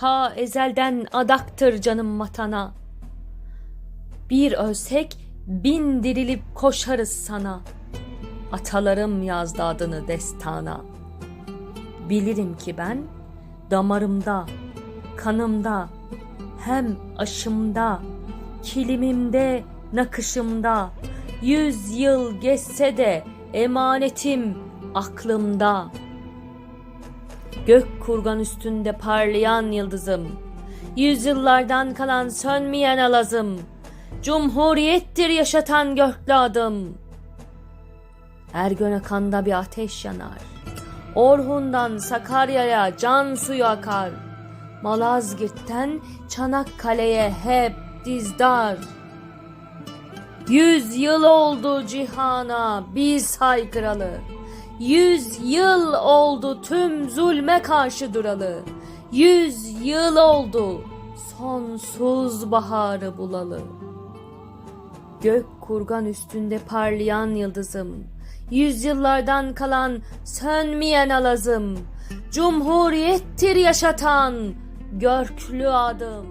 ta ezelden adaktır canım vatana. Bir ölsek bin dirilip koşarız sana. Atalarım yazdı adını destana. Bilirim ki ben damarımda, kanımda, hem aşımda, kilimimde, nakışımda, yüz yıl geçse de emanetim aklımda. Gök kurgan üstünde parlayan yıldızım, yüzyıllardan kalan sönmeyen alazım, cumhuriyettir yaşatan göklü adım. Ergön akanda bir ateş yanar, Orhun'dan Sakarya'ya can suyu akar, Malazgirt'ten Çanakkale'ye hep dizdar. Yüz yıl oldu cihana biz haykıralı. Yüz yıl oldu tüm zulme karşı duralı. Yüz yıl oldu sonsuz baharı bulalı. Gök kurgan üstünde parlayan yıldızım. Yüzyıllardan kalan sönmeyen alazım. Cumhuriyettir yaşatan görklü adım.